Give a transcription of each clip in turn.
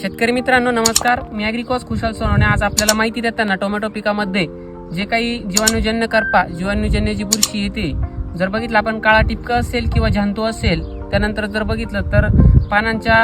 शेतकरी मित्रांनो नमस्कार. मी अॅग्रिकॉस कुशल सोनवणे. आज आपल्याला माहिती देताना टोमॅटो पिकामध्ये जे काही जीवाणूजन्य करपा जीवाणूजन्य जी बुरशी येते जर बघितलं आपण काळा टिपका असेल किंवा झांतू असेल त्यानंतर जर बघितलं तर पानांच्या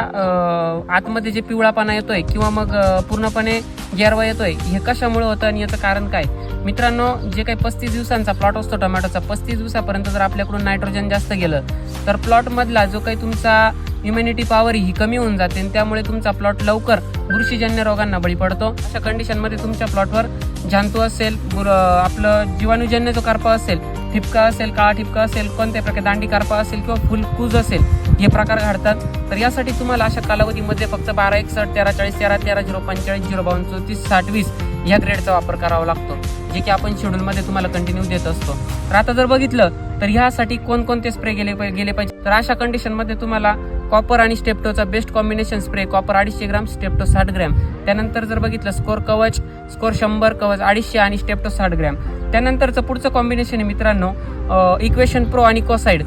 आतमध्ये जे पिवळा पाना येतोय किंवा मग पूर्णपणे गेरवा येतोय हे कशामुळे होतं आणि याचं कारण काय? मित्रांनो जे काही पस्तीस दिवसांचा प्लॉट असतो टोमॅटोचा पस्तीस दिवसापर्यंत जर आपल्याकडून नायट्रोजन जास्त गेलं तर प्लॉटमधला जो काही तुमचा इम्युनिटी पॉवर ही कमी होऊन जाते आणि त्यामुळे तुमचा प्लॉट लवकर बुरशीजन्य रोगांना बळी पडतो. अशा कंडिशनमध्ये तुमच्या प्लॉटवर जांतू असेल आपलं जीवाणूजन्य जो कारपा असेल ठिपका असेल काळा ठिपका असेल कोणत्या प्रकारे दांडी कारपा असेल किंवा फुलकूज असेल हे प्रकार घडतात. तर यासाठी तुम्हाला अशा कालावधीमध्ये फक्त बारा एकसठ तेरा चाळीस तेरा तेरा झिरो पंचेचाळीस झिरो बावन्न चौतीस साठ वीस या ग्रेडचा वापर करावा लागतो. जे की आपण शेड्यूलमध्ये तुम्हाला कंटिन्यू देत असतो. तर आता जर बघितलं तर ह्यासाठी कोणकोणते स्प्रे गेले गेले पाहिजे? तर अशा कंडिशनमध्ये तुम्हाला कॉपर आणि स्टेप्टोचा बेस्ट कॉम्बिनेशन स्प्रे कॉपर अडीचशे ग्राम स्टेप्टो साठ ग्रॅम. त्यानंतर जर बघितलं स्कोर कवच स्कोर शंभर कवच अडीचशे आणि स्टेप्टो साठ ग्रॅम. त्यानंतरचं पुढचं कॉम्बिनेशन आहे मित्रांनो इक्वेशन प्रो आणि कोसाईड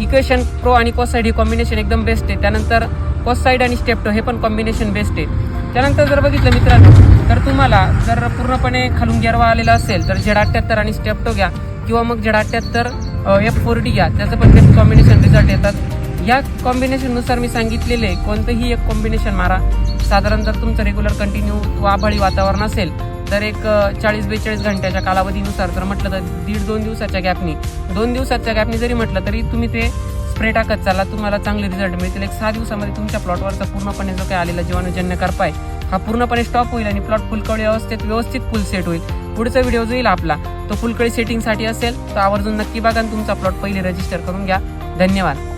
इक्वेशन प्रो आणि कोसाईड ही कॉम्बिनेशन एकदम बेस्ट आहे. त्यानंतर कोसाईड आणि स्टेप्टो हे पण कॉम्बिनेशन बेस्ट आहे. त्यानंतर जर बघितलं मित्रांनो तर तुम्हाला जर पूर्णपणे खालून गेरवा आलेला असेल तर झेड अठ्ठ्याहत्तर आणि स्टेप्टो घ्या. किंवा मग झेड अठ्ठ्याहत्तर एफ फोर डी घ्या. त्याचं पण बेस्ट कॉम्बिनेशन रिझल्ट येतात. या कॉम्बिनेशननुसार मी सांगितलेले कोणतंही एक कॉम्बिनेशन मारा. साधारण जर तुमचं रेग्युलर कंटिन्यू वाभाळी वातावरण असेल तर एक चाळीस बेचाळीस घंट्याच्या कालावधीनुसार जर म्हटलं तर दीड दोन दिवसाच्या गॅपनी दोन दिवसाच्या गॅपनी जरी म्हटलं तरी तुम्ही ते स्प्रे टाकत चाला. तुम्हाला चांगले रिझल्ट मिळतील. एक सहा दिवसामध्ये तुमच्या प्लॉटवरचा पूर्णपणे जो काही आलेला जीवाणूजन्य करपाय हा पूर्णपणे स्टॉप होईल आणि प्लॉट फुलकळी अवस्थेत व्यवस्थित फुल सेट होईल. पुढचा व्हिडिओ जो येईल आपला तो फुलकळी सेटिंगसाठी असेल. तर आवर्जून नक्की बघा आणि तुमचा प्लॉट पहिले रजिस्टर करून घ्या. धन्यवाद.